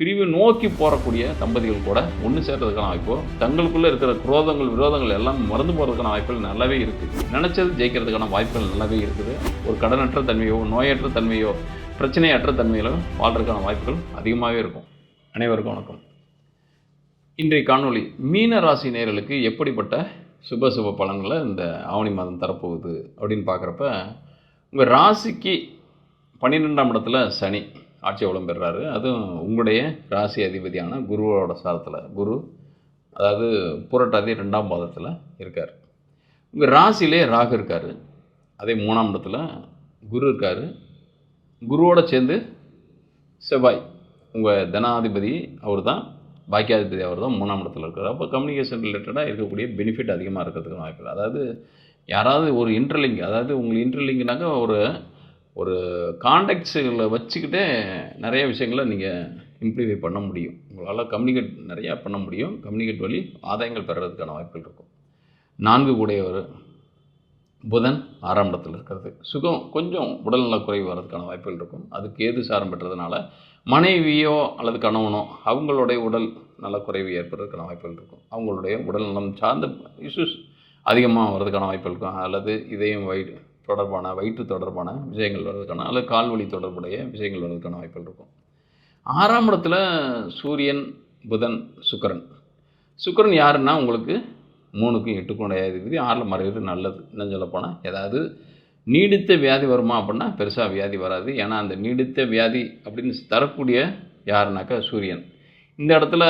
பிரிவு நோக்கி போகக்கூடிய தம்பதிகள் கூட ஒன்று சேர்றதுக்கான வாய்ப்போ தங்களுக்குள்ளே இருக்கிற குரோதங்கள் விரோதங்கள் எல்லாம் மறந்து போகிறதுக்கான வாய்ப்புகள் நல்லாவே இருக்குது நினச்சது ஜெயிக்கிறதுக்கான வாய்ப்புகள் நல்லாவே இருக்குது. ஒரு கடனற்ற தன்மையோ நோயற்ற தன்மையோ பிரச்சனையற்ற தன்மையிலோ வாழ்றதுக்கான வாய்ப்புகள் அதிகமாகவே இருக்கும். அனைவருக்கும் வணக்கம். இன்றைய காணொளி மீன ராசி நேர்களுக்கு எப்படிப்பட்ட சுப சுப பலன்களை இந்த ஆவணி மாதம் தரப்போகுது அப்படின்னு பார்க்குறப்ப உங்கள் ராசிக்கு பன்னிரெண்டாம் இடத்துல சனி. ஆட்சி வளம் பெறுறாரு? அதுவும் உங்களுடைய ராசி அதிபதியான குருவோட சாரத்தில். குரு அதாவது புரட்டாதி ரெண்டாம் பாதத்தில் இருக்கார். உங்கள் ராசியிலே ராகு இருக்கார். அதே மூணாம் இடத்துல குரு இருக்கார். குருவோட சேர்ந்து செவ்வாய் உங்கள் தனாதிபதி அவர் தான் பாக்கியாதிபதி அவர் தான் மூணாம் இடத்துல இருக்கார். அப்போ கம்யூனிகேஷன் ரிலேட்டடாக இருக்கக்கூடிய பெனிஃபிட் அதிகமாக இருக்கிறதுக்கு வாய்ப்பு அதாவது யாராவது ஒரு இன்டர்லிங்க் அதாவது உங்களுக்கு இன்டர்லிங்க்னாக்கா ஒரு ஒரு கான்டாக்ட்ஸுகளை வச்சுக்கிட்டே நிறைய விஷயங்களை நீங்கள் இம்ப்ளிஃபை பண்ண முடியும். உங்களால் கம்யூனிகேட் நிறையா பண்ண முடியும். கம்யூனிகேட் வழி ஆதாயங்கள் பெறுறதுக்கான வாய்ப்புகள் இருக்கும். நான்கு கூடையவர் புதன் ஆறாம் இடத்தில் இருக்கிறது. சுகம் கொஞ்சம் உடல்நல குறைவு வர்றதுக்கான வாய்ப்புகள் இருக்கும். அதுக்கு ஏது சாரம் பெற்றதுனால மனைவியோ அல்லது கணவனோ அவங்களுடைய உடல் நலக்குறைவு ஏற்படுறதுக்கான வாய்ப்புகள் இருக்கும். அவங்களுடைய உடல் நலம் சார்ந்த இஷ்யூஸ் அதிகமாக வர்றதுக்கான வாய்ப்புகள் இருக்கும். அல்லது இதயம் வயிறு தொடர்பான வயிற்று தொடர்பான விஷயங்கள் வர்றதுக்கான அல்லது கால்வழி தொடர்புடைய விஷயங்கள் வர்றதுக்கான வாய்ப்புகள் இருக்கும். ஆறாம் இடத்துல சூரியன் புதன் சுக்கரன். சுக்கிரன் யாருன்னா உங்களுக்கு மூணுக்கும் எட்டுக்கும் அதிபதி. ஆறில் மறைவது நல்லது. இன்னும் சொல்லப்போனால் ஏதாவது நீடித்த வியாதி வருமா அப்படின்னா பெருசாக வியாதி வராது. ஏன்னா அந்த நீடித்த வியாதி அப்படின்னு தரக்கூடிய யாருனாக்கா சூரியன். இந்த இடத்துல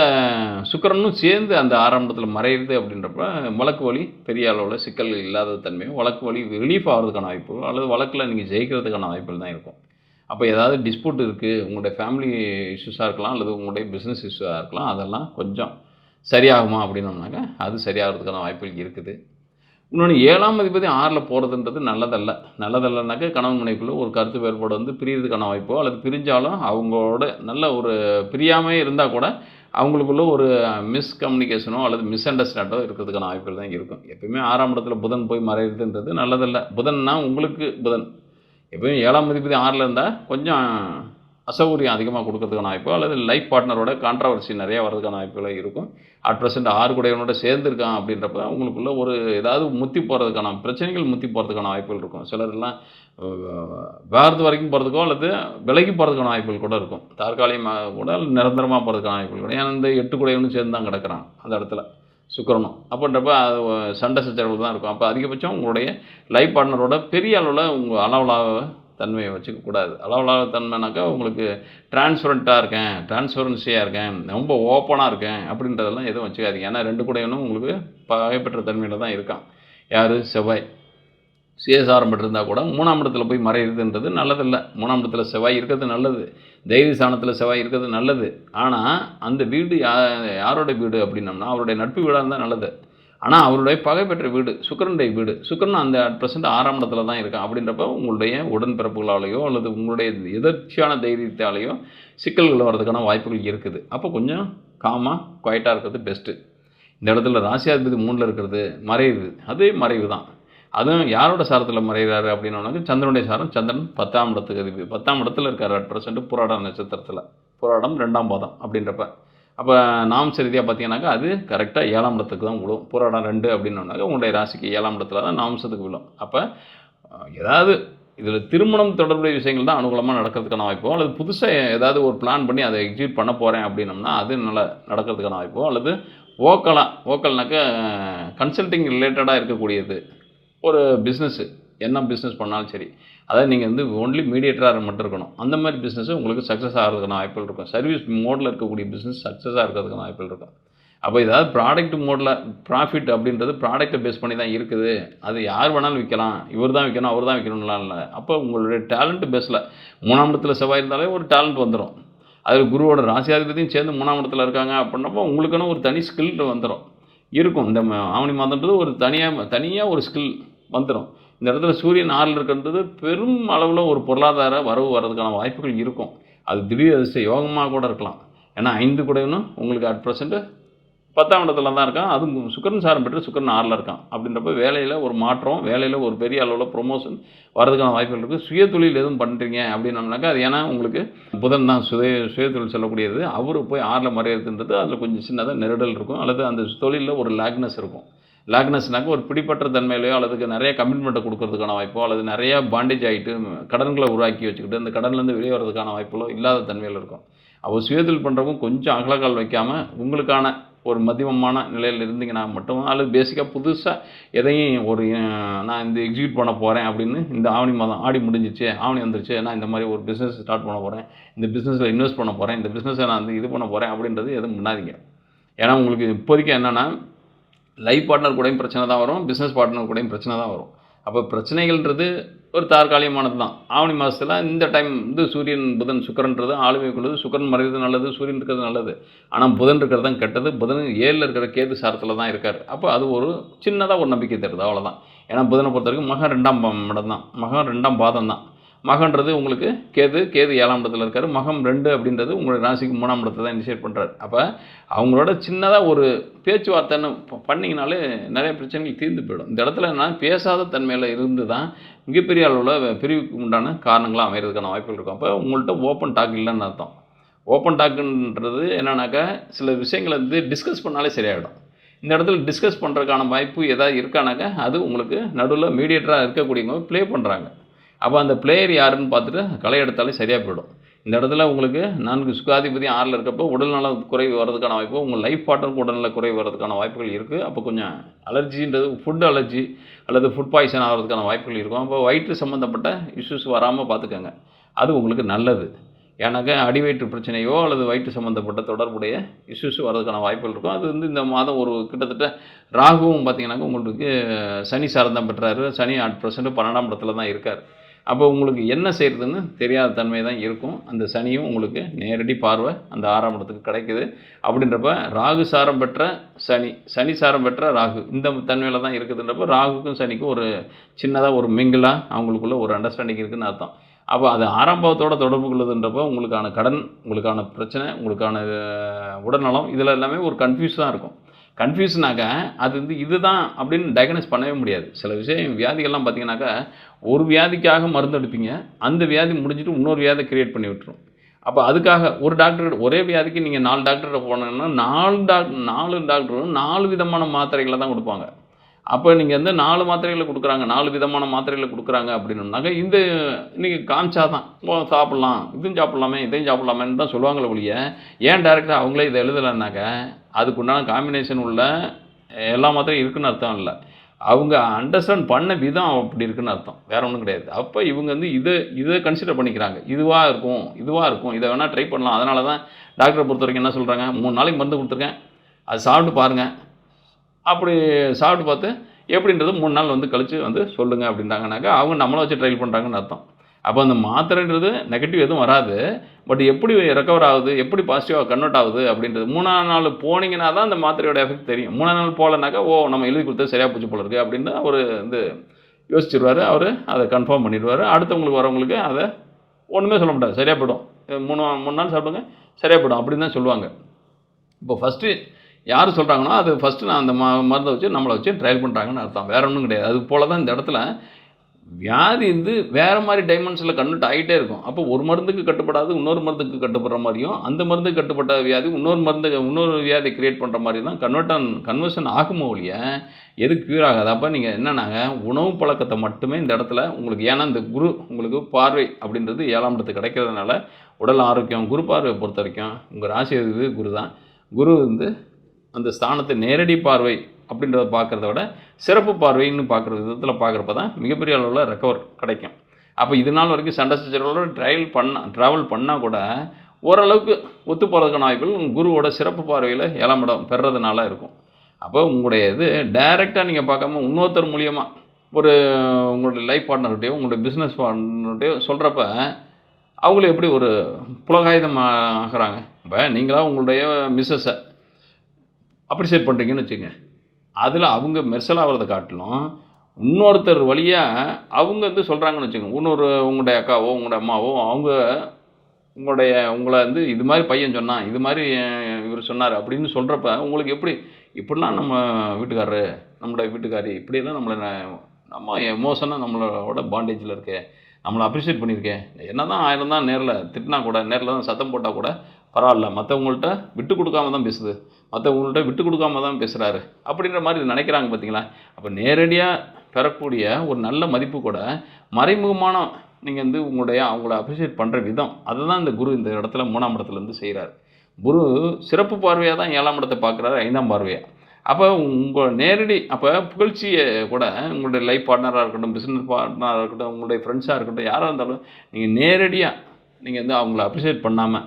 சுக்கரனும் சேர்ந்து அந்த ஆறாம் இடத்துல அப்படின்றப்ப வழக்கு வழி பெரிய அளவில் சிக்கல் இல்லாத தன்மையும் வழக்கு வழி ரிலீஃப் ஆகிறதுக்கான வாய்ப்புகள் அல்லது வழக்கில் நீங்கள் ஜெயிக்கிறதுக்கான வாய்ப்புகள் தான் இருக்கும். அப்போ ஏதாவது டிஸ்பியூட் இருக்குது உங்களுடைய ஃபேமிலி இஷ்யூஸாக இருக்கலாம் அல்லது உங்களுடைய பிஸ்னஸ் இஷ்யூஸாக இருக்கலாம் அதெல்லாம் கொஞ்சம் சரியாகுமா அப்படின்னோம்னாக்க அது சரியாகிறதுக்கான வாய்ப்புகள் இருக்குது. இன்னொன்று ஏழாம் அதிபதி ஆறில் போகிறதுன்றது நல்லதல்ல. நல்லதல்லனாக்க கணவன் மனைவிக்குள்ளே ஒரு கருத்து வேறுபாடு வந்து பிரியறதுக்கான வாய்ப்போ அல்லது பிரிஞ்சாலும் அவங்களோட நல்ல ஒரு பிரியாமே இருந்தால் கூட அவங்களுக்குள்ள ஒரு மிஸ்கம்யூனிகேஷனோ அல்லது மிஸ் அண்டர்ஸ்டாண்டோ இருக்கிறதுக்கான வாய்ப்புகள் தான் இருக்கும். எப்பயுமே ஆறாம் இடத்துல புதன் போய் மறையிறதுன்றது நல்லதல்ல. புதன்னா உங்களுக்கு புதன். எப்பயும் ஏழாம் அதிபதி ஆறில் இருந்தால் கொஞ்சம் அசௌகரியம் அதிகமாக கொடுக்கறதுக்கான வாய்ப்பு அல்லது லைஃப் பார்ட்னரோட கான்ட்ரவர்சி நிறையா வர்றதுக்கான வாய்ப்புகள் இருக்கும். அட் ப்ரெசென்ட் ஆறு கூடையவனோட சேர்ந்துருக்கான் அப்படின்றப்ப அவங்களுக்குள்ள ஒரு ஏதாவது முத்தி போகிறதுக்கான பிரச்சனைகள் முத்தி போகிறதுக்கான வாய்ப்புகள் இருக்கும். சிலர்லாம் வேறது வரைக்கும் போகிறதுக்கோ அல்லது விலகி போகிறதுக்கான வாய்ப்புகள் கூட இருக்கும். தற்காலிகமாக கூட நிரந்தரமாக போகிறதுக்கான வாய்ப்புகள் கூட. ஏன்னா இந்த எட்டு கூடையவனும் சேர்ந்து தான் கிடக்கிறான் அந்த இடத்துல சுக்கரனும். அப்படின்றப்ப அது சண்டை சச்சரவு தான் இருக்கும். அப்போ அதிகபட்சம் உங்களுடைய லைஃப் பார்ட்னரோட பெரிய அளவில் உங்கள் அளவலாக தன்மையை வச்சுக்கக்கூடாது. அளவலாக தன்மைனாக்கா உங்களுக்கு டிரான்ஸ்பரண்ட்டாக இருக்கேன் டிரான்ஸ்பரன்சியாக இருக்கேன் ரொம்ப ஓப்பனாக இருக்கேன் அப்படின்றதெல்லாம் எதுவும் வச்சுக்காதீங்க. ஏன்னா ரெண்டு கூடையனும் உங்களுக்கு பகைப்பற்ற தன்மையில் தான் இருக்கான். யார்? செவ்வாய். சிஎஸ்ஆரம் இருந்தால் கூட மூணாம் இடத்துல போய் மறையிறதுன்றது நல்லதில்லை. மூணாம் இடத்துல செவ்வாய் இருக்கிறது நல்லது. தைரிய ஸ்தானத்தில் செவ்வாய் இருக்கிறது நல்லது. ஆனால் அந்த வீடு யா யாரோட வீடு அப்படின்னம்னா அவருடைய நட்பு வீடாக இருந்தால் நல்லது. ஆனால் அவருடைய பகை பெற்ற வீடு சுக்கரனுடைய வீடு சுக்கரன் அந்த அட் ப்ரெசென்ட் ஆறாம் இடத்துல தான் இருக்கான். அப்படின்றப்ப உங்களுடைய உடன்பிறப்புகளாலேயோ அல்லது உங்களுடைய எதர்ச்சியான தைரியத்தாலேயோ சிக்கல்கள் வர்றதுக்கான வாய்ப்புகள் இருக்குது. அப்போ கொஞ்சம் காமாக குவைட்டாக இருக்கிறது பெஸ்ட்டு இந்த இடத்துல ராசியாதிபதி மூணில் இருக்கிறது மறையுது அதே மறைவு தான். அதுவும் யாரோட சாரத்தில் மறைகிறாரு அப்படின்னோம்னாக்க சந்திரனுடைய சாரம் சந்திரன் பத்தாம் இடத்துக்கு அதிபதி. பத்தாம் இடத்துல இருக்கார் அட் ப்ரெசென்ட் புராடம் நட்சத்திரத்தில். புராடம் ரெண்டாம் பாதம் அப்படின்றப்ப. அப்போ நாம் சரிதியாக பார்த்தீங்கன்னாக்கா அது கரெக்டாக ஏழாம் இடத்துக்கு தான் விழும். புராடம் ரெண்டு அப்படின்னோம்னாக்கா உங்களுடைய ராசிக்கு ஏழாம் இடத்துல தான் நாம்சத்துக்கு விழும். அப்போ ஏதாவது இதில் திருமணம் தொடர்புடைய விஷயங்கள் தான் அனுகூலமாக நடக்கிறதுக்கான வாய்ப்போ அல்லது புதுசாக ஏதாவது ஒரு பிளான் பண்ணி அதை எக்ஸிக்யூட் பண்ண போகிறேன் அப்படின்னம்னா அது நல்லா நடக்கிறதுக்கான வாய்ப்போ அல்லது ஓக்கலாக ஓக்கல்னாக்கா கன்சல்டிங் ரிலேட்டடாக இருக்கக்கூடியது. ஒரு பிஸ்னஸ்ஸு என்ன பிஸ்னஸ் பண்ணாலும் சரி. அதாவது நீங்கள் வந்து ஒன்லி மீடியேட்டராக மட்டும் இருக்கணும். அந்த மாதிரி பிஸ்னஸ் உங்களுக்கு சக்ஸஸ் ஆகிறதுக்கான வாய்ப்புகள் இருக்கும். சர்வீஸ் மோடில் இருக்கக்கூடிய பிஸ்னஸ் சக்ஸஸாக இருக்கிறதுக்கான வாய்ப்புகள் இருக்கும். அப்போ ஏதாவது ப்ராடக்ட் மோடில் ப்ராஃபிட் அப்படின்றது ப்ராடக்ட்டை பேஸ் பண்ணி தான் இருக்குது. அது யார் வேணாலும் விற்கலாம் இவர் தான் விற்கணும் அவர் தான் விற்கணும்லாம் இல்லை. அப்போ உங்களுடைய டேலண்ட் பேஸில் மூணாம் இடத்துல செவ்வாய் இருந்தாலே ஒரு டேலண்ட் வந்துடும் அதில் குருவோட ராசியாதிபதியும் சேர்ந்து மூணாம் இடத்துல இருக்காங்க அப்படின்னப்போ உங்களுக்குன்னு ஒரு தனி ஸ்கில் வந்துடும் இருக்கும். இந்த ஆவணி மாதம்ன்றது ஒரு தனியாக தனியாக ஒரு ஸ்கில் வந்துடும் இந்த இடத்துல சூரியன் ஆறில் இருக்கின்றது பெரும் அளவில் ஒரு பொருளாதார வரவு வர்றதுக்கான வாய்ப்புகள் இருக்கும். அது திடீர் அதிர்ஷ்ட யோகமாக கூட இருக்கலாம். ஏன்னா ஐந்து கூடனும் உங்களுக்கு அட் ப்ரெசென்ட்டு பத்தாம் இடத்துல தான் இருக்கான். அது சுக்கரன் சாரம் பெற்று சுக்கரன் ஆறில் இருக்கான். அப்படின்றப்ப வேலையில் ஒரு மாற்றம் வேலையில் ஒரு பெரிய அளவில் ப்ரொமோஷன் வரதுக்கான வாய்ப்புகள் இருக்குது சுய தொழில் எதுவும் பண்ணுறீங்க அப்படின்னம்னாக்கா அது ஏன்னா உங்களுக்கு புதன் தான் சுய சுய தொழில் சொல்லக்கூடியது. அவர் போய் ஆறில் மறையிறதுன்றது அதில் கொஞ்சம் சின்னதாக நெருடல் இருக்கும். அல்லது அந்த தொழிலில் ஒரு லேக்னஸ் இருக்கும். லேக்னஸ்னாக்க ஒரு பிடிப்பற்ற தன்மையிலையோ அல்லது நிறைய கமிட்மெண்ட்டை கொடுக்கறதுக்கான வாய்ப்போ அல்லது நிறைய பாண்டேஜ் ஆகிட்டு கடன்களை உருவாக்கி வச்சுக்கிட்டு அந்த கடன்லேருந்து வெளியே வரதுக்கான வாய்ப்புகளோ இல்லாத தன்மையில் இருக்கும். அவர் சுயதொழில் பண்ணுறவங்க கொஞ்சம் அகலக்கால் வைக்காமல் உங்களுக்கான ஒரு மதியமமான நிலையில் இருந்தீங்கன்னா மட்டும் அல்லது பேசிக்காக புதுசாக எதையும் ஒரு நான் இந்த எக்ஸிக்யூட் பண்ண போகிறேன் அப்படின்னு இந்த ஆவணி மாதம் ஆடி முடிஞ்சிச்சு ஆவணி வந்துருச்சு நான் இந்த மாதிரி ஒரு பிஸ்னஸ் ஸ்டார்ட் பண்ண போகிறேன் இந்த பிஸ்னஸில் இன்வெஸ்ட் பண்ண போகிறேன் இந்த பிஸ்னஸை நான் வந்து இது பண்ண போகிறேன் அப்படின்றது எதுவும் பண்ணாதீங்க. ஏன்னா உங்களுக்கு இப்போதைக்கு என்னென்னா லைஃப் பார்ட்னர் கூடயும் பிரச்சனை தான் வரும் பிஸ்னஸ் பார்ட்னர் கூடயும் பிரச்சனை தான் வரும். அப்போ பிரச்சனைகள்ன்றது ஒரு தற்காலிகமானது தான் ஆவணி மாதத்தில் இந்த டைம் வந்து சூரியன் புதன் சுக்கரன்றது ஆளுமை கொள்வது சுக்கரன் மறைவது நல்லது சூரியன் இருக்கிறது நல்லது. ஆனால் புதன் இருக்கிறது தான் கெட்டது புதன் ஏழில் இருக்கிற கேது சாரத்தில் தான் இருக்கார். அப்போ அது ஒரு சின்னதாக ஒரு நம்பிக்கை தருது அவ்வளோதான் ஏன்னா புதனை பொறுத்த வரைக்கும் மகன் ரெண்டாம் இடம் தான் மகன் ரெண்டாம் பாதம் தான் மகன்றது உங்களுக்கு கேது கேது ஏழாம் இடத்துல இருக்கார். மகம் ரெண்டு அப்படின்றது உங்களுடைய ராசிக்கு மூணாம் இடத்தை தான் இனிஷியேட் பண்ணுறாரு அப்போ அவங்களோட சின்னதாக ஒரு பேச்சுவார்த்தைன்னு பண்ணிங்கனாலே நிறைய பிரச்சனைகள் தீர்ந்து போயிடும். இந்த இடத்துல என்ன பேசாத தன்மையில் இருந்து தான் மிகப்பெரிய அளவில் பிரிவுக்கு உண்டான காரணங்களாக அமைகிறதுக்கான வாய்ப்புகள் இருக்கும். அப்போ உங்கள்கிட்ட ஓப்பன் டாக் இல்லைன்னு அர்த்தம். ஓப்பன் டாக்குன்றது என்னன்னாக்கா சில விஷயங்களை வந்து டிஸ்கஸ் பண்ணாலே சரியாயிடும். இந்த இடத்துல டிஸ்கஸ் பண்ணுறதுக்கான வாய்ப்பு எதாவது இருக்கானாக்கா அது உங்களுக்கு நடுவில் மீடியேட்டராக இருக்கக்கூடியவங்க ப்ளே பண்ணுறாங்க அப்போ அந்த பிளேயர் யாருன்னு பார்த்துட்டு களை எடுத்தாலே சரியாக போயிடும். இந்த இடத்துல உங்களுக்கு நான்கு சுகாதிபதி ஆறில் இருக்கப்போ உடல்நல குறைவு வர்றதுக்கான வாய்ப்பு உங்கள் லைஃப் பார்ட்னருக்கு உடல்நல குறைவு வர்றதுக்கான வாய்ப்புகள் இருக்குது அப்போ கொஞ்சம் அலர்ஜின்றது ஃபுட் அலர்ஜி அல்லது ஃபுட் பாய்சன் ஆகிறதுக்கான வாய்ப்புகள் இருக்கும். அப்போ வயிற்று சம்மந்தப்பட்ட இஷ்யூஸ் வராமல் பார்த்துக்கோங்க. அது உங்களுக்கு நல்லது. ஏன்னாக்கா அடிவயிற்று பிரச்சனையோ அல்லது வயிற்று சம்மந்தப்பட்ட தொடர்புடைய இஷ்யூஸ் வர்றதுக்கான வாய்ப்புகள் இருக்கும். அது வந்து இந்த மாதம் ஒரு கிட்டத்தட்ட ராகுவும் பார்த்தீங்கன்னாக்கா உங்களுக்கு சனி சாரந்தம் பெற்றாரு. சனி அட் ப்ரெசென்ட் பன்னெண்டாம் இடத்துல தான் இருக்கார். அப்போ உங்களுக்கு என்ன செய்கிறதுன்னு தெரியாத தன்மை தான் இருக்கும். அந்த சனியும் உங்களுக்கு நேரடி பார்வை அந்த ஆறாம் இடத்துக்கு கிடைக்குது. அப்படின்றப்ப ராகு சாரம் பெற்ற சனி சனி சாரம் பெற்ற ராகு இந்த தன்மையில் தான் இருக்குதுன்றப்ப ராகுக்கும் சனிக்கும் ஒரு சின்னதாக ஒரு மிங்கிளாக அவங்களுக்குள்ள ஒரு அண்டர்ஸ்டாண்டிங் இருக்குதுன்னு அர்த்தம். அப்போ அது ஆரம்பத்தோட தொடர்பு கொள்ளுதுன்றப்போ உங்களுக்கான கடன் உங்களுக்கான பிரச்சனை உங்களுக்கான உடல்நலம் இதில் எல்லாமே ஒரு கன்ஃபியூஸ் தான் இருக்கும். கன்ஃபியூஷனாக அது வந்து இதுதான் அப்படின்னு டயக்னோஸ் பண்ணவே முடியாது. சில விஷயம் வியாதிகள்லாம் பார்த்தீங்கன்னாக்கா ஒரு வியாதிக்காக மருந்து எடுப்பீங்க அந்த வியாதி முடிஞ்சிட்டு இன்னொரு வியாதி கிரியேட் பண்ணி விட்டுரும். அப்போ அதுக்காக ஒரு டாக்டர் ஒரே வியாதிக்கு நீங்கள் நாலு டாக்டர்கிட்ட போனீங்கன்னா நாலு டாக்டர் நாலு டாக்டரும் நாலு விதமான மாத்திரைகளை தான் கொடுப்பாங்க. அப்போ நீங்கள் வந்து நாலு மாத்திரைகளை கொடுக்குறாங்க நாலு விதமான மாத்திரைகளை கொடுக்குறாங்க அப்படின்னாக்கா இந்த நீங்கள் காமிச்சா தான் ஓ சாப்பிட்லாம் இதுவும் சாப்பிட்லாமே இதையும் சாப்பிட்லாமேன்னு தான் சொல்லுவாங்களே ஒழிய ஏன் டேரெக்டாக அவங்களே இதை எழுதலைன்னாக்கா அதுக்குண்டான காம்பினேஷன் உள்ள எல்லா மாத்திரையும் இருக்குன்னு அர்த்தம் இல்லை. அவங்க அண்டர்ஸ்டாண்ட் பண்ண விதம் அப்படி இருக்குன்னு அர்த்தம். வேறு ஒன்றும் கிடையாது. அப்போ இவங்க வந்து இதை இதை கன்சிடர் பண்ணிக்கிறாங்க. இதுவாக இருக்கும் இதுவாக இருக்கும் இதை வேணால் ட்ரை பண்ணலாம். அதனால தான் டாக்டரை பொறுத்த வரைக்கும் என்ன சொல்கிறாங்க மூணு நாளைக்கு மருந்து கொடுத்துருக்கேன். அது சாப்பிட்டு பாருங்கள் அப்படி சாப்பிட்டு பார்த்து எப்படின்றது மூணு நாள் வந்து கழித்து வந்து சொல்லுங்கள் அப்படின்றாங்கனாக்கா அவங்க நம்மளை வச்சு ட்ரைல் பண்ணுறாங்கன்னு அர்த்தம். அப்போ அந்த மாத்திரைன்றது நெகட்டிவ் எதுவும் வராது. பட் எப்படி ரெக்கவர் ஆகுது? எப்படி பாசிட்டிவாக கன்வெர்ட் ஆகுது? அப்படின்றது மூணாம் நாள் போனீங்கன்னா தான் அந்த மாத்திரையோட எஃபெக்ட் தெரியும். மூணாம் நாள் போகலனாக்கா ஓ நம்ம எழுதி கொடுத்தது சரியாக போச்சு போல இருக்குது அப்படின்னு அவர் வந்து யோசிச்சிருவார். அவர் அதை கன்ஃபார்ம் பண்ணிடுவார். அடுத்தவங்களுக்கு வரவங்களுக்கு அதை ஒன்றுமே சொல்ல மாட்டார். சரியாக போயிடும். மூணு மூணு நாள் சாப்பிடுங்க சரியாக போயிடும் அப்படின்னு தான் சொல்லுவாங்க. இப்போ ஃபஸ்ட்டு யார் சொல்கிறாங்கன்னா அது ஃபஸ்ட்டு நான் அந்த ம மருந்தை வச்சு நம்மளை வச்சு ட்ரையல் பண்ணுறாங்கன்னு அர்த்தம். வேறு ஒன்றும் கிடையாது. அது போல தான் இந்த இடத்துல வியாதி வந்து வேறு மாதிரி டைமென்ஷனில் கன்வெர்ட் ஆகிட்டே இருக்கும். அப்போ ஒரு மருந்துக்கு கட்டுப்படாது இன்னொரு மருந்துக்கு கட்டுப்படுற மாதிரியும் அந்த மருந்துக்கு கட்டுப்பட்ட வியாதி இன்னொரு மருந்து இன்னொரு வியாதி கிரியேட் பண்ணுற மாதிரி தான் கன்வெர்ட் கன்வர்ஷன் ஆகுமோ ஒழிய எது க்யூர் ஆகாது? அப்போ நீங்கள் என்னென்னாங்க உணவு பழக்கத்தை மட்டுமே இந்த இடத்துல உங்களுக்கு ஏன்னா இந்த குரு உங்களுக்கு பார்வை அப்படின்றது ஏழாம் இடத்துக்கு கிடைக்கிறதுனால உடல் ஆரோக்கியம் குரு பார்வையை பொறுத்த வரைக்கும் உங்கள் ராசி குரு தான். குரு வந்து அந்த ஸ்தானத்தை நேரடி பார்வை அப்படின்றத பார்க்குறத விட சிறப்பு பார்வைன்னு பார்க்குற விதத்தில் பார்க்குறப்ப தான் மிகப்பெரிய அளவில் ரெக்கவர் கிடைக்கும். அப்போ இது நாள் வரைக்கும் சண்டை சச்சரவோட ட்ரைவல் பண்ண ட்ராவல் பண்ணால் கூட ஓரளவுக்கு ஒத்து போகிறதுக்கான வாய்ப்புகள் உங்கள் குருவோட சிறப்பு பார்வையில் ஏழாம் இடம் இருக்கும். அப்போ உங்களுடைய இது டைரெக்டாக நீங்கள் பார்க்காம இன்னொருத்தர் மூலியமாக ஒரு உங்களுடைய லைஃப் பார்ட்னர்கிட்டயோ உங்களுடைய பிஸ்னஸ் பார்ட்னர்கிட்டையோ சொல்கிறப்ப அவங்களும் எப்படி ஒரு புலகாயுதம் ஆகிறாங்க? இப்போ நீங்களாக உங்களுடைய மிஸ்ஸஸை அப்ரிஷியேட் பண்ணுறீங்கன்னு வச்சுங்க அதில் அவங்க மெர்சல் ஆகிறத காட்டிலும் இன்னொருத்தர் வழியாக அவங்க வந்து சொல்கிறாங்கன்னு வச்சுக்கோங்க. இன்னொரு உங்களுடைய அக்காவோ உங்களுடைய அம்மாவோ அவங்க உங்களுடைய உங்களை வந்து இது மாதிரி பையன் சொன்னான் இது மாதிரி இவர் சொன்னார் அப்படின்னு சொல்கிறப்ப உங்களுக்கு எப்படி இப்படிலாம் நம்ம வீட்டுக்காரரு நம்மளுடைய வீட்டுக்காரி இப்படிலாம் நம்மளை நம்ம எமோஷனாக நம்மளோட பாண்டேஜில் இருக்கே நம்மளை அப்ரிஷியேட் பண்ணியிருக்கேன் என்ன தான் ஆயிரம் தான் நேரில் திட்டினா கூட நேரில் தான் சத்தம் போட்டால் கூட பரவாயில்ல மற்றவங்கள்ட்ட விட்டு கொடுக்காம தான் பேசுது. மற்றவங்கள்ட்ட விட்டு கொடுக்காம தான் பேசுகிறாரு அப்படின்ற மாதிரி நினைக்கிறாங்க பார்த்தீங்களா அப்போ நேரடியாக பெறக்கூடிய ஒரு நல்ல மதிப்பு கூட மறைமுகமான நீங்கள் வந்து உங்களுடைய அவங்கள அப்ரிஷியேட் பண்ணுற விதம். அதுதான் இந்த குரு இந்த இடத்துல மூணாம் இடத்துலேருந்து செய்கிறார் குரு சிறப்பு பார்வையாக தான் ஏழாம் இடத்தை பார்க்குறாரு ஐந்தாம் பார்வையாக அப்போ உங்கள் நேரடி அப்போ புகழ்ச்சியை கூட உங்களுடைய லைஃப் பார்ட்னராக இருக்கட்டும் பிஸ்னஸ் பார்ட்னராக இருக்கட்டும் உங்களுடைய ஃப்ரெண்ட்ஸாக இருக்கட்டும் யாராக இருந்தாலும் நீங்கள் நேரடியாக நீங்கள் வந்து அவங்கள அப்ரிஷியேட் பண்ணாமல்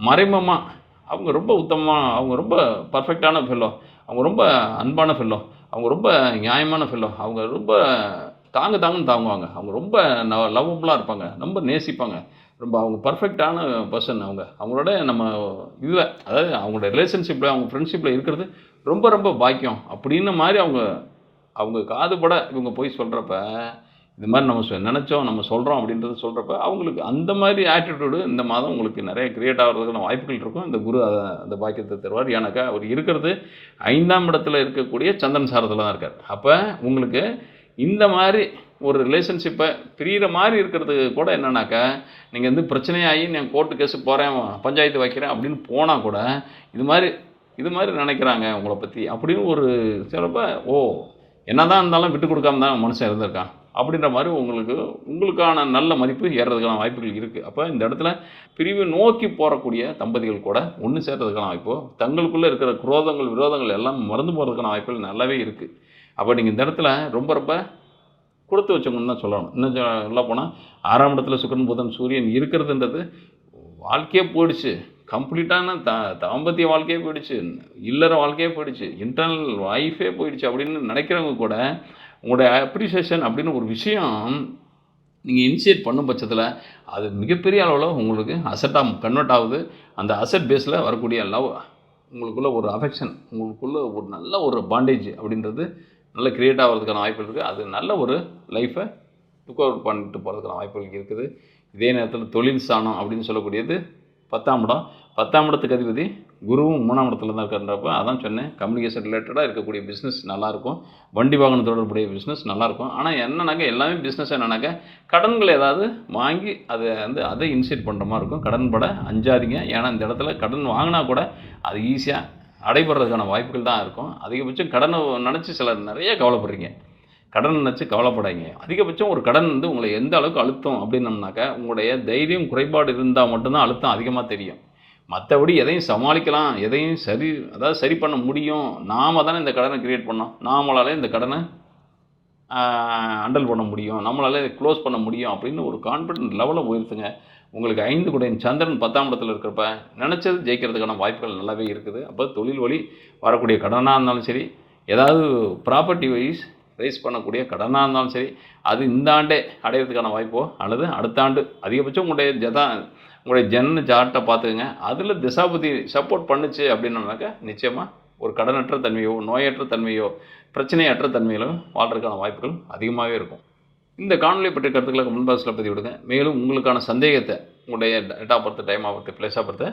மறைமுகமாக அவங்க ரொம்ப உத்தமமாக அவங்க ரொம்ப பர்ஃபெக்டான ஃபெல்லோ அவங்க ரொம்ப அன்பான ஃபெல்லோ அவங்க ரொம்ப நியாயமான ஃபெல்லோ அவங்க ரொம்ப தாங்க தாங்கன்னு தாங்குவாங்க. அவங்க ரொம்ப லவ்வபுளாக இருப்பாங்க. ரொம்ப நேசிப்பாங்க. ரொம்ப அவங்க பர்ஃபெக்டான பர்சன் அவங்க. அவங்களோட நம்ம இதில் அதாவது அவங்களோட ரிலேஷன்ஷிப்பில் அவங்க ஃப்ரெண்ட்ஷிப்பில் இருக்கிறது ரொம்ப ரொம்ப பாக்கியம். அப்படின்ன மாதிரி அவங்க அவங்க காதுபட இவங்க போய் சொல்கிறப்ப இது மாதிரி நம்ம சொ- நம்ம சொல்கிறோம் அப்படின்றது சொல்கிறப்ப அவங்களுக்கு அந்த மாதிரி ஆட்டிடியூடு இந்த மாதம் உங்களுக்கு நிறைய க்ரியேட் ஆகிறதுக்கான வாய்ப்புகள் இருக்கும். இந்த குரு அதை அந்த பாக்கியத்தை தருவார். ஏன்னாக்கா அவர் இருக்கிறது ஐந்தாம் இடத்துல இருக்கக்கூடிய சந்திரன் சாரத்தில் தான் இருக்கார். அப்போ உங்களுக்கு இந்த மாதிரி ஒரு ரிலேஷன்ஷிப்பை பிரியிற மாதிரி இருக்கிறது கூட என்னன்னாக்கா நீங்கள் வந்து பிரச்சனையாகி நான் கோர்ட்டு கேஸு போகிறேன் பஞ்சாயத்து வைக்கிறேன் அப்படின்னு போனால் கூட இது மாதிரி இது மாதிரி நினைக்கிறாங்க உங்களை பற்றி அப்படின்னு ஒரு சிலப்ப ஓ என்ன தான் இருந்தாலும் விட்டு கொடுக்காம தான் மனுஷன் இருந்திருக்கான். அப்படின்ற மாதிரி உங்களுக்கு உங்களுக்கான நல்ல மதிப்பு ஏறுறதுக்கான வாய்ப்புகள் இருக்குது அப்போ இந்த இடத்துல பிரிவு நோக்கி போகக்கூடிய தம்பதிகள் கூட ஒன்று சேர்றதுக்கான வாய்ப்போ தங்களுக்குள்ளே இருக்கிற குரோதங்கள் விரோதங்கள் எல்லாம் மறந்து போகிறதுக்கான வாய்ப்புகள் நல்லாவே இருக்குது அப்போ நீங்கள் இந்த இடத்துல ரொம்ப ரொம்ப கொடுத்து வச்சவங்கன்னு தான் சொல்லணும். இன்னும் சொல்ல போனால் ஆறாம் இடத்துல சுக்கரன் புதன் சூரியன் இருக்கிறதுன்றது வாழ்க்கையே போயிடுச்சு. கம்ப்ளீட்டான த தாம்பத்திய வாழ்க்கையே போயிடுச்சு. இல்லற வாழ்க்கையே போயிடுச்சு. இன்டர்னல் லைஃபே போயிடுச்சு அப்படின்னு நினைக்கிறவங்க கூட உங்களுடைய அப்ரிசியேஷன் அப்படின்னு ஒரு விஷயம் நீங்கள் இனிஷியேட் பண்ணும் பட்சத்தில் அது மிகப்பெரிய அளவில் உங்களுக்கு அசட்டாக கன்வெர்ட் ஆகுது. அந்த அசட் பேஸில் வரக்கூடிய லவ் உங்களுக்குள்ளே ஒரு அஃபெக்ஷன் உங்களுக்குள்ளே ஒரு நல்ல ஒரு பாண்டேஜ் அப்படின்றது நல்ல க்ரியேட் ஆகிறதுக்கான வாய்ப்புகள் இருக்குது அது நல்ல ஒரு லைஃப்பை டுக் அவுட் பண்ணிட்டு போகிறதுக்கான வாய்ப்புகள் இருக்குது. இதே நேரத்தில் தொழில் ஸ்தானம் அப்படின்னு சொல்லக்கூடியது பத்தாம் இடம். பத்தாம் இடத்துக்கு அதிபதி குருவும் மூணாம் இடத்துல தான் இருக்கிறப்ப அதான் சொன்னேன் கம்யூனிகேஷன் ரிலேட்டடாக இருக்கக்கூடிய பிஸ்னஸ் நல்லாயிருக்கும். வண்டி வாகனம் தொடர்புடைய பிஸ்னஸ் நல்லாயிருக்கும். ஆனால் என்னன்னாக்க எல்லாமே பிஸ்னஸ் என்னன்னாக்கா கடன்கள் ஏதாவது வாங்கி அதை வந்து அதை இன்சைட் பண்ணுற மாதிரி இருக்கும். கடன் பட அஞ்சாதீங்க. ஏன்னா இந்த இடத்துல கடன் வாங்கினா கூட அது ஈஸியாக அடைபடுறதுக்கான வாய்ப்புகள் தான் இருக்கும். அதிகபட்சம் கடனை நினச்சி சிலர் நிறைய கவலைப்படுறீங்க. கடன் நினச்சி கவலைப்படாதீங்க. அதிகபட்சம் ஒரு கடன் வந்து உங்களை எந்த அளவுக்கு அழுத்தம் அப்படின்னம்னாக்க உங்களுடைய தைரியம் குறைபாடு இருந்தால் மட்டும்தான் அழுத்தம் அதிகமாக தெரியும். மற்றபடி எதையும் சமாளிக்கலாம் எதையும் சரி அதாவது சரி பண்ண முடியும். நாம தானே இந்த கடனை கிரியேட் பண்ணோம். நாமளாலே இந்த கடனை ஹண்டில் பண்ண முடியும். நம்மளால இதை க்ளோஸ் பண்ண முடியும் அப்படின்னு ஒரு கான்ஃபிடென்ட் லெவலில் போயிருச்சுங்க உங்களுக்கு ஐந்து குடையின் சந்திரன் பத்தாம் இடத்துல இருக்கிறப்ப நினச்சது ஜெயிக்கிறதுக்கான வாய்ப்புகள் நல்லாவே இருக்குது. அப்போ தொழில் வழி வரக்கூடிய கடனாக இருந்தாலும் சரி ஏதாவது ப்ராப்பர்ட்டி வைஸ் ரைஸ் பண்ணக்கூடிய கடனாக இருந்தாலும் சரி அது இந்த ஆண்டே அடையிறதுக்கான வாய்ப்போ அல்லது அடுத்த ஆண்டு அதிகபட்சம் உங்களுடைய ஜதா உங்களுடைய ஜென்ன சார்ட்டை பார்த்துக்கங்க. அதில் திசாபதி சப்போர்ட் பண்ணுச்சு அப்படின்னோம்னாக்கா நிச்சயமாக ஒரு கடனற்ற தன்மையோ நோயற்ற தன்மையோ பிரச்சனையற்ற தன்மையிலோ வாழ்றதுக்கான வாய்ப்புகள் அதிகமாகவே இருக்கும். இந்த காணொலி பற்றிய கருத்துக்களை முன்பாசில் பற்றி விடுங்க மேலும் உங்களுக்கான சந்தேகத்தை உங்களுடைய date of birth time of birth place of பர்த்தை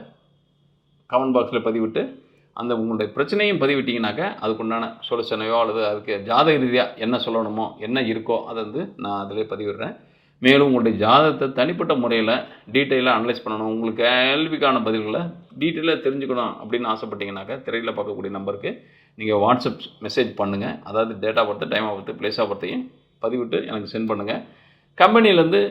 comment பாக்ஸில் பதிவிட்டு அந்த உங்களுடைய பிரச்சனையும் பதிவிட்டிங்கனாக்கா அதுக்குண்டான சொல்யூஷனையோ அல்லது அதுக்கு ஜாதக ரீதியாக என்ன சொல்லணுமோ என்ன இருக்கோ அதை வந்து நான் அதிலே பதிவிடுறேன். மேலும் உங்களுடைய ஜாதகத்தை தனிப்பட்ட முறையில் டீட்டெயிலாக அனலைஸ் பண்ணணும். உங்களுக்கு கேள்விக்கான பதில்களை டீட்டெயிலாக தெரிஞ்சுக்கணும் அப்படின்னு ஆசைப்பட்டீங்கன்னாக்கா திரையில் பார்க்கக்கூடிய நம்பருக்கு நீங்கள் வாட்ஸ்அப் மெசேஜ் பண்ணுங்கள் அதாவது date of time of birth place of பர்த்தையும் பதிவிட்டு எனக்கு சென்ட் பண்ணுங்கள் கம்பெனிலேருந்து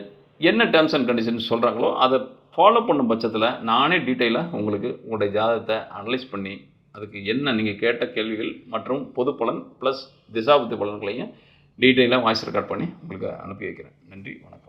என்ன டேர்ம்ஸ் அண்ட் கண்டிஷன்ஸ் சொல்கிறாங்களோ அதை ஃபாலோ பண்ணும் பட்சத்தில் நானே டீட்டெயிலாக உங்களுக்கு உங்களுடைய ஜாதகத்தை அனலைஸ் பண்ணி அதுக்கு என்ன நீங்கள் கேட்ட கேள்விகள் மற்றும் பொது பலன் ப்ளஸ் திசாபுத்தி பலன்களையும் டீட்டெயிலாக வாய்ஸ் ரெக்கார்ட் பண்ணி உங்களுக்கு அனுப்பி வைக்கிறேன். நன்றி வணக்கம்.